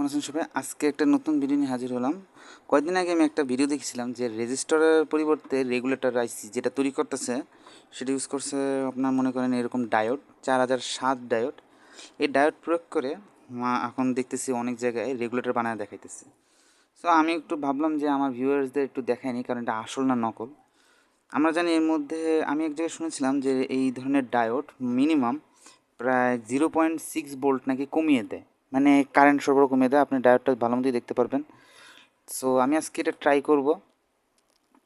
কেমন আছেন সবাই? আজকে একটা নতুন ভিডিও নিয়ে হাজির হলাম। কয়েকদিন আগে আমি একটা ভিডিও দেখেছিলাম যে রেজিস্টারের পরিবর্তে রেগুলেটর আইসি যেটা তৈরি করতেছে, সেটা ইউজ করছে আপনার মনে করেন এরকম ডায়োড চার হাজার সাত ডায়োড এই ডায়োড প্রয়োগ করে এখন দেখতেছি অনেক জায়গায় রেগুলেটর বানায় দেখাইতেছে। সো আমি একটু ভাবলাম যে আমার ভিউয়ার্সদের একটু দেখায়নি কারণ এটা আসল না নকল। আমরা জানি এর মধ্যে, আমি এক জায়গায় শুনেছিলাম যে এই ধরনের ডায়োড মিনিমাম প্রায় জিরো পয়েন্ট সিক্স বোল্ট নাকি কমিয়ে দেয়। মানে কারেন্ট সরবরাহ কমিয়ে দেয়, আপনি ডায়োডটা ভালো মতোই দেখতে পারবেন। সো আমি আজকে এটা ট্রাই করব।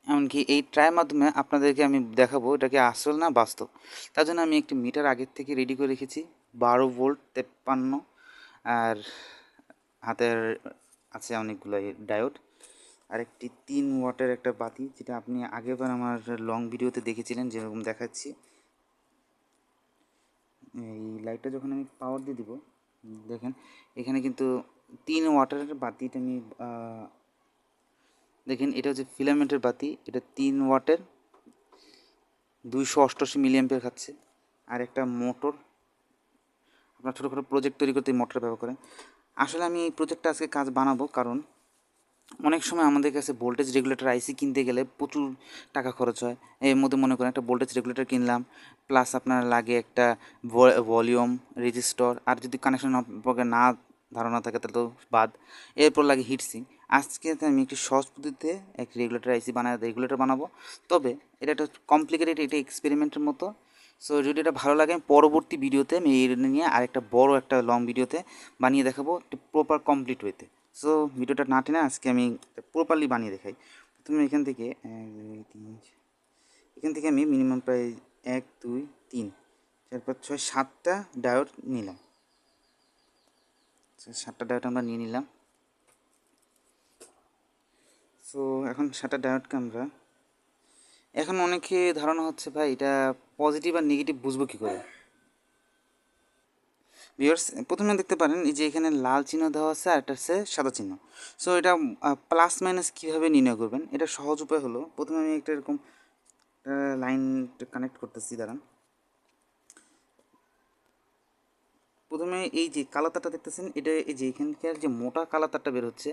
এমনকি এই ট্রাইয়ের মাধ্যমে আপনাদেরকে আমি দেখাবো এটাকে আসল না বাস্তব। তার জন্য আমি একটি মিটার আগের থেকে রেডি করে রেখেছি, বারো ভোল্ট তেপ্পান্ন, আর হাতের আছে অনেকগুলো ডায়োড আর একটি তিন ওয়াটের একটা বাতি, যেটা আপনি আগেরবার আমার লং ভিডিওতে দেখেছিলেন, যেরকম দেখাচ্ছি। এই লাইটটা যখন আমি পাওয়ার দিয়ে দিব দেখেন, এখানে কিন্তু তিন ওয়াটের বাতিটা আমি দেখেন, এটা হচ্ছে ফিলামেন্টের বাতি, এটা তিন ওয়াটের দুইশো অষ্টআশি মিলিয়াম্পের খাচ্ছে। আর একটা মোটর আপনার ছোটোখাটো প্রজেক্ট তৈরি করতে মোটর ব্যবহার করেন। আসলে আমি এই প্রজেক্টটা আজকে কাজ বানাবো, কারণ অনেক সময় আমাদের কাছে ভোল্টেজ রেগুলেটর আইসি কিনতে গেলে প্রচুর টাকা খরচ হয়। এর মধ্যে মনে করেন একটা ভোল্টেজ রেগুলেটর কিনলাম প্লাস আপনার লাগে একটা ভলিউম রেজিস্টর আর যদি কানেকশন সম্পর্কে না, ধারণা থাকে তাহলে তো বাদ। এরপর লাগে হিটসিং আজকে আমি একটি সহজ পদ্ধতিতে এক রেগুলেটর আইসি বানায় রেগুলেটর বানাবো। তবে এটা একটা কমপ্লিকেটেড এটা এক্সপেরিমেন্টের মতো। সো যদি এটা ভালো লাগে, আমি পরবর্তী ভিডিওতে আমি এই নিয়ে আরেকটা বড় একটা লং ভিডিওতে বানিয়ে দেখাবো প্রপার কমপ্লিট ওয়েতে সো ভিডিওটা না টেনে আজকে আমি প্রপারলি বানিয়ে দেখাই। প্রথমে এখান থেকে এখান থেকে আমি মিনিমাম প্রায় এক, দুই, তিন, চার, পাঁচ, ছয়, সাতটা ডায়োড নিলাম। সাতটা ডায়োড আমরা নিয়ে নিলাম। সো এখন সাতটা ডায়োডকে আমরা, এখন অনেকে ধারণা হচ্ছে, ভাই, এটা পজিটিভ আর নেগেটিভ বুঝব কী করে? ভিউয়ার্স প্রথমে দেখতে পারেন এই যে এখানে লাল চিহ্ন দেওয়া আছে আর এটা হচ্ছে সাদা চিহ্ন। সো এটা প্লাস মাইনাস কীভাবে নির্ণয় করবেন? এটা সহজ উপায় হলো, প্রথমে আমি একটা এরকম লাইন কানেক্ট করতেছি, দাঁড়ান। প্রথমে এই যে কালো তারটা দেখতেছেন, এটা এই যে এখানকার যে মোটা কালো তারটা বের হচ্ছে,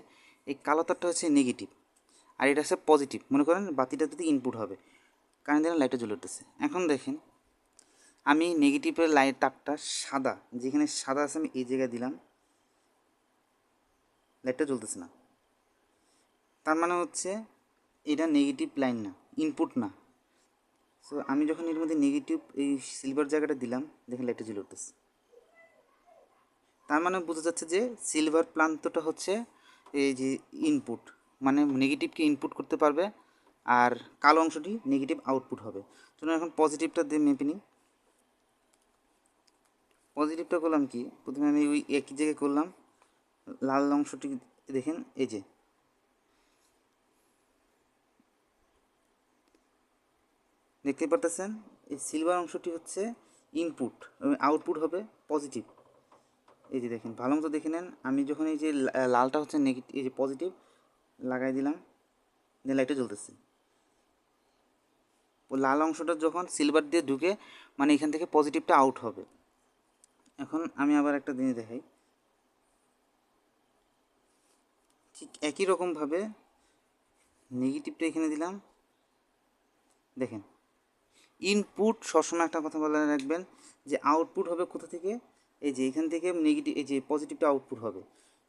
এই কালো তারটা হচ্ছে নেগেটিভ আর এটা হচ্ছে পজিটিভ মনে করেন বাতিটা যদি ইনপুট হবে কারেন্ট দিলে লাইটটা জ্বলে উঠতেছে। এখন দেখেন আমি নেগেটিভের লাইট তারটা সাদা, যেখানে সাদা আছে আমি এই জায়গায় দিলাম। লাইটটা জ্বলতেছে না। তার মানে হচ্ছে এটা নেগেটিভ লাইন না ইনপুট না। সো আমি যখন এর মধ্যে নেগেটিভ এই সিলভার জায়গাটা দিলাম, দেখেন লাইটটা জ্বলে উঠতেছে। তার মানে বোঝা যাচ্ছে যে সিলভার প্রান্তটা হচ্ছে এই যে ইনপুট মানে নেগেটিভকে ইনপুট করতে পারবে, আর কালো অংশটি নেগেটিভ আউটপুট হবে। চলুন এখন পজিটিভটা দিয়ে মেপে নিই। পজিটিভটা করলাম কি? প্রথমে আমি ওই একই জায়গায় করলাম। লাল অংশটি দেখেন, এই যে। দেখতে পারতেছেন? এই সিলভার অংশটি হচ্ছে ইনপুট আউটপুট হবে পজিটিভ এই যে দেখেন, ভালো মতো দেখে নেন। আমি যখন এই যে লালটা হচ্ছে নেগেটিভ এই যে পজিটিভ লাগাই দিলাম দিয়ে লাইটটা জ্বলতেছে। লাল অংশটা যখন সিলভার দিয়ে ঢুকে মানে এখান থেকে পজিটিভটা আউট হবে। এখন আমি আবার একটা জিনিস দেখাই। ঠিক একই রকমভাবে নেগেটিভটা এখানে দিলাম। দেখেন ইনপুট সবসময় একটা কথা বলে রাখবেন যে আউটপুট হবে কোথা থেকে? এই যে এখান থেকে নেগেটিভ এই যে পজিটিভটা আউটপুট হবে।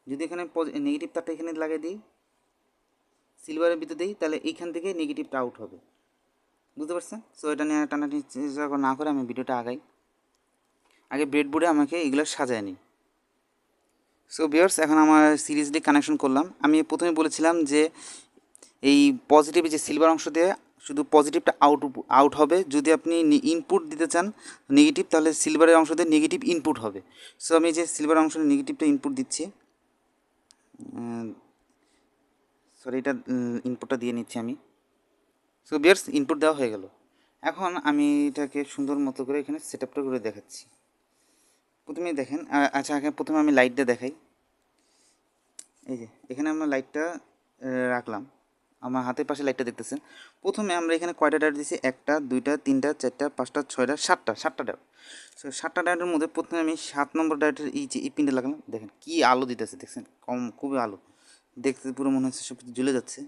যদি এখানে নেগেটিভ তারটা এখানে লাগিয়ে দিই সিলভারের ভিতরে দিই, তাহলে এইখান থেকে নেগেটিভটা আউট হবে। বুঝতে পারছেন? সো এটা নিয়ে টানাটানি চেষ্টা না করে আমি ভিডিওটা আগাই। আগে ব্রেডবোর্ডে আমাকে এগুলো সাজায় নিই সো বিয়ার্স এখন আমার সিরিজলি কানেকশন করলাম। আমি প্রথমে বলেছিলাম যে এই পজিটিভ যে সিলভার অংশ দিয়ে শুধু পজিটিভটা আউট আউট হবে। যদি আপনি ইনপুট দিতে চান নেগেটিভ তাহলে সিলভারের অংশ দিয়ে নেগেটিভ ইনপুট হবে। সো আমি যে সিলভার অংশ নেগেটিভটা ইনপুট দিচ্ছি সরি এটা ইনপুটটা দিয়ে নিচ্ছি আমি। সো বিয়ার্স ইনপুট দেওয়া হয়ে গেল। এখন আমি এটাকে সুন্দর মতো করে এখানে সেট করে দেখাচ্ছি। প্রথমে দেখেন আচ্ছা আগে প্রথমে আমি লাইটটা দেখাই। এই যে, এখানে আমরা লাইটটা রাখলাম। আমার হাতের পাশে লাইটটা দেখতেছেন। প্রথমে আমরা এখানে কয়টা ডায়োড দিয়েছি একটা, দুইটা, তিনটা, চারটা, পাঁচটা, ছয়টা, সাতটা সাতটা ডায়োড সো সাতটা ডায়োডের মধ্যে প্রথমে আমি সাত নম্বর ডায়োডের এই যে এই পিনটা লাগালাম, দেখেন কী আলো দিতেছে, দেখছেন? কম, খুবই আলো। দেখতে পুরো মনে হচ্ছে সব কিছু জ্বলে যাচ্ছে।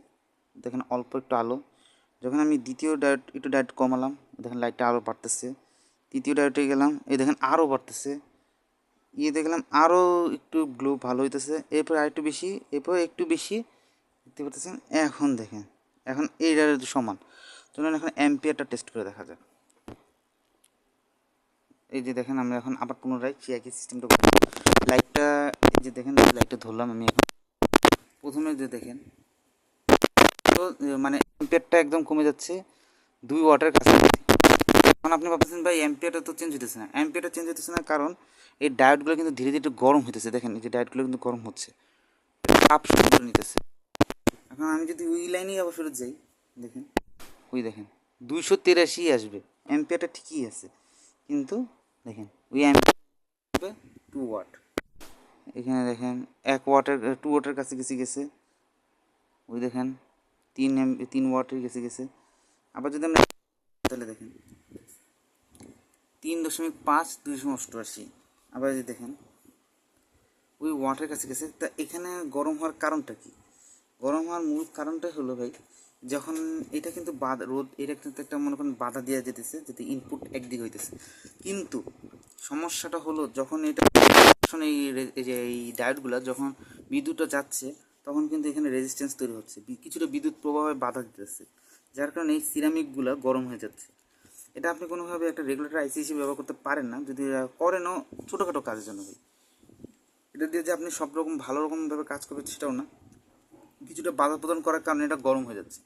দেখেন অল্প একটু আলো। যখন আমি দ্বিতীয় ডায়োড একটু ডায়োড কমালাম, দেখেন লাইটটা আরও বাড়তেছে। তৃতীয় ডায়োডে গেলাম, এই দেখেন আরও বাড়তেছে। ইয়ে দেখলাম আরও একটু গ্লো ভালো হইতেছে। এরপর আরেকটু বেশি, এরপর একটু বেশি। দেখতে পাচ্ছেন, এখন দেখেন, এখন এইটার সমান। চলুন এখন অ্যাম্পিয়ারটা টেস্ট করে দেখা যাক। এই যে দেখেন, আমরা এখন আবার পুনরায় একই সিস্টেমটা লাইটটা এই যে দেখেন লাইটটা ধরলাম আমি এখন। প্রথমে যে দেখেন, তো মানে অ্যাম্পিয়ারটা একদম কমে যাচ্ছে। দুই ওয়াটের কাছে এখন আপনি ভাবতেছেন, ভাই অ্যাম্পিয়ারটা তো চেঞ্জ হতেছে না। অ্যাম্পিয়ারটা চেঞ্জ হতেছে না কারণ এই ডায়েটগুলো কিন্তু ধীরে ধীরে গরম হইতেছে। দেখেন, এই যে ডায়েটগুলো কিন্তু গরম হচ্ছে। তাপ নিতেছে। এখন আমি যদি ওই লাইনেই আবার ফেরত যাই, দেখেন, ওই দেখেন, দুইশো তিরাশি আসবে। অ্যাম্পিয়ারটা ঠিকই আছে। কিন্তু, দেখেন, ওই অ্যাম্পিয়ার টু ওয়াট এখানে দেখেন, এক ওয়াটের টু ওয়াটের কাছে গেছে গেছে। ওই দেখেন, তিন এম তিন ওয়াটের গেছে গেছে। আবার যদি আমরা, তাহলে দেখেন তিন দশমিক পাঁচ দুইশো অষ্টআশি। আবার যদি দেখেন, ওই ওয়াটের কাছে গেছে। তা এখানে গরম হওয়ার কারণটা কি? গরম হওয়ার মূল কারণটা হলো ভাই, যখন এটা কিন্তু বাধা রোদ, এটা কিন্তু একটা মনে করেন বাধা দেওয়া যেতেছে, যাতে ইনপুট একদিকে হইতেছে। কিন্তু সমস্যাটা হলো যখন এটা এই যে এই ডায়োডগুলো যখন বিদ্যুৎটা যাচ্ছে, তখন কিন্তু এখানে রেজিস্ট্যান্স তৈরি হচ্ছে। কিছুটা বিদ্যুৎ প্রবাহে বাধা দিতেছে। যার কারণে এই সিরামিকগুলো গরম হয়ে যাচ্ছে। এটা আপনি কোনোভাবে একটা রেগুলেটর আইসি হিসেবে ব্যবহার করতে পারেন না, যদি করেনও ছোটোখাটো কাজের জন্য ভাই। এটা দিয়ে যে আপনি সব রকম ভালো রকমভাবে কাজ করবেন সেটাও না। কিছুটা বাধা প্রদান করার কারণে এটা গরম হয়ে যাচ্ছে।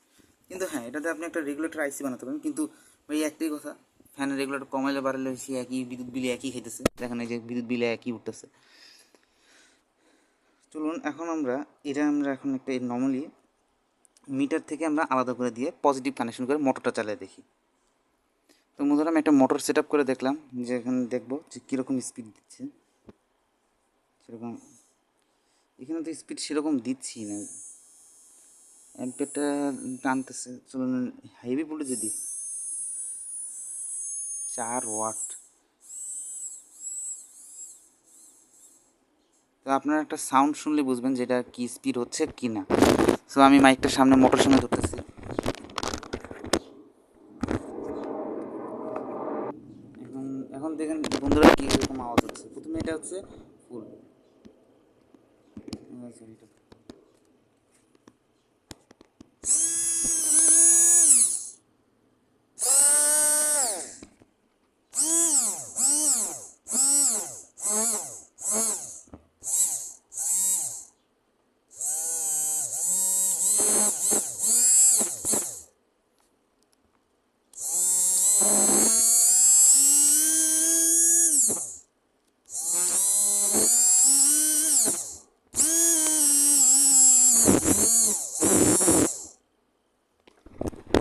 কিন্তু হ্যাঁ এটাতে আপনি একটা রেগুলেটর আইসি বানাতে পারেন। কিন্তু ওই একটাই কথা ফ্যানের রেগুলেটর কমাইলে বাড়ালে সে একই বিদ্যুৎ বিলে একই খেতেছে দেখেন এই যে বিদ্যুৎ বিলে একই উঠতেছে। চলুন, এখন আমরা, এটা আমরা এখন একটা নর্মালি মিটার থেকে আমরা আলাদা করে দিয়ে পজিটিভ কানেকশন করে মোটরটা চালিয়ে দেখি। তো বন্ধুরা আমি একটা মোটর সেট করে দেখলাম যে এখানে দেখব যে কীরকম স্পিড দিচ্ছে। সেরকম, এখানে তো স্পিড সেরকম দিচ্ছি না। অ্যাম্পেরটা টানতেছে, চলুন হেভি ভোল্টেজে দিই চার ওয়াট তো আপনারা একটা সাউন্ড শুনলে বুঝবেন যেটা কি স্পিড হচ্ছে কি না। সো আমি মাইকটা সামনে মোটর সামনে ধরতেছি এখন এখন দেখেন বন্ধুরা কি রকম আওয়াজ হচ্ছে প্রথমে এটা হচ্ছে ফুল।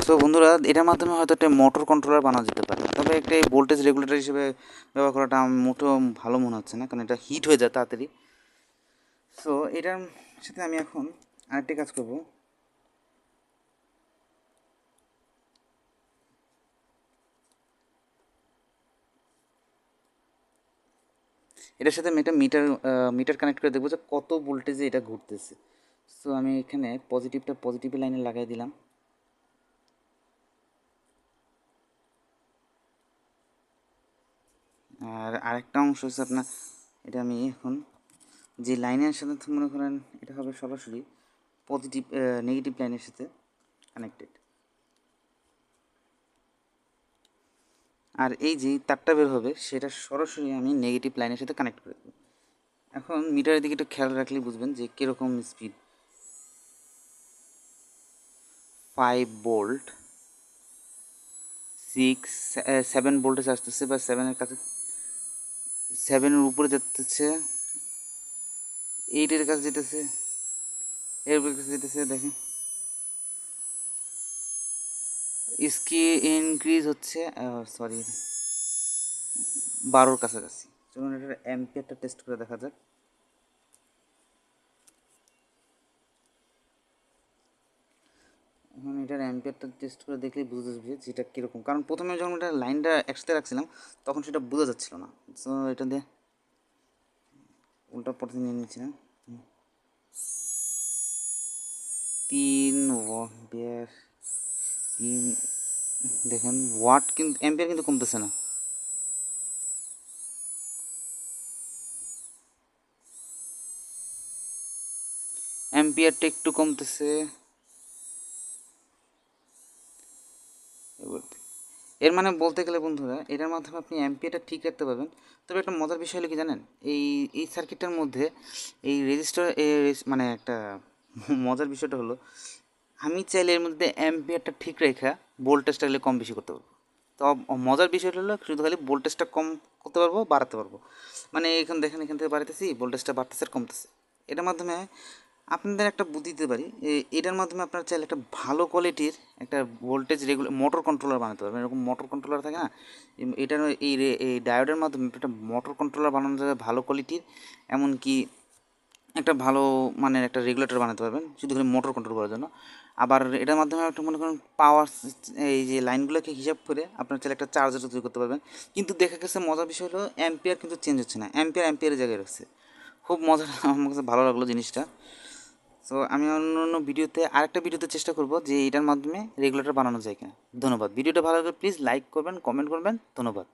তো বন্ধুরা, এটার মাধ্যমে হয়তো একটা মোটর কন্ট্রোলার বানানো যেতে পারে। তবে একটা ভোল্টেজ রেগুলেটর হিসেবে ব্যবহার করাটা মোটেও ভালো মনে হচ্ছে না, কারণ এটা হিট হয়ে যায় তাড়াতাড়ি। সো এটার সাথে আমি এখন আরেকটি কাজ করব। এটার সাথে আমি একটা মিটার মিটার কানেক্ট করে দেখব যে কত ভোল্টেজে এটা ঘুরতেছে। সো আমি এখানে পজিটিভটা পজিটিভ লাইনে লাগাই দিলাম। আর আরেকটা অংশ হচ্ছে আপনার, এটা আমি এখন যে লাইনের সাথে মনে করেন এটা হবে সরাসরি পজিটিভ নেগেটিভ লাইনের সাথে কানেক্টেড আর এই যে তারটা বের হবে, সেটা সরাসরি আমি নেগেটিভ লাইনের সাথে কানেক্ট করে দেবো। এখন মিটারের দিকে একটু খেয়াল রাখলে বুঝবেন যে কীরকম speed five volt six seven voltage আসতেছে বা সেভেনের কাছে সেভেনের উপরে যেতেছে এইটের কাছে যেতেছে এর কাছে যেতেছে দেখেন। স্কি ইনক্রিজ হচ্ছে সরি বারোর কাছাকাছি। চলুন এটা অ্যাম্পিয়ারটা টেস্ট করে দেখা যাক। এখন এটার অ্যাম্পিয়ারটা টেস্ট করে দেখলেই বুঝতে যাবে যে এটা কীরকম। কারণ প্রথমে যখন এটা লাইনটা একসাথে রাখছিলাম, তখন সেটা বোঝা যাচ্ছিল না। সো এটা দিয়ে উল্টা পথে নিয়ে নিচ্ছি না। তিন ওয়াম্পিয়ার তিন, দেখেন ওয়াট কিন্তু অ্যাম্পিয়ার কিন্তু কমতেছে না। অ্যাম্পিয়ারটা একটু কমতেছে। এবার এর মানে বলতে গেলে বন্ধুরা, এটার মাধ্যমে আপনি অ্যাম্পিয়ারটা ঠিক রাখতে পারবেন। তবে একটা মজার বিষয় হলো কি জানেন? এই এই সার্কিটটার মধ্যে এই রেজিস্টার মানে একটা মজার বিষয়টা হলো, আমি চাইলে এর মধ্যে অ্যাম্পিয়ারটা ঠিক রেখা ভোল্টেজটা হলে কম বেশি করতে পারব। তো মজার বিষয়টা হলো শুধু খালি ভোল্টেজটা কম করতে পারব, বাড়াতে পারব। মানে এখান, দেখেন এখান থেকে বাড়াতেছি ভোল্টেজটা বাড়তেছে আর কমতেছে। এটার মাধ্যমে আপনাদের একটা বুদ্ধি দিতে পারি এটার মাধ্যমে আপনারা চাইলে একটা ভালো কোয়ালিটির একটা ভোল্টেজ রেগুলার মোটর কন্ট্রোলার বানাতে পারবেন। এরকম মোটর কন্ট্রোলার থাকে না? এটার এই এই ডায়োডের মাধ্যমে একটা মোটর কন্ট্রোলার বানানো যাবে, ভালো কোয়ালিটির এমনকি একটা ভালো মানের একটা রেগুলেটর বানাতে পারবেন, শুধু খালি মোটর কন্ট্রোল করার জন্য। আবার এটার মাধ্যমে একটা মনে করেন পাওয়ার এই যে লাইনগুলোকে হিসাব করে আপনার চাইলে একটা চার্জার তৈরি করতে পারবেন। কিন্তু দেখা গেছে মজার বিষয় হলো অ্যাম্পিয়ার কিন্তু চেঞ্জ হচ্ছে না অ্যাম্পিয়ার অ্যাম্পিয়ারের জায়গায় রয়েছে খুব মজার, আমার কাছে ভালো লাগল জিনিসটা। সো আমি অন্য অন্য ভিডিওতে আরেকটা ভিডিওতে চেষ্টা করব যে এটার মাধ্যমে রেগুলেটর বানানো যায় কিনা। ধন্যবাদ। ভিডিওটা ভালো লাগলে প্লিজ লাইক করবেন কমেন্ট করবেন। ধন্যবাদ।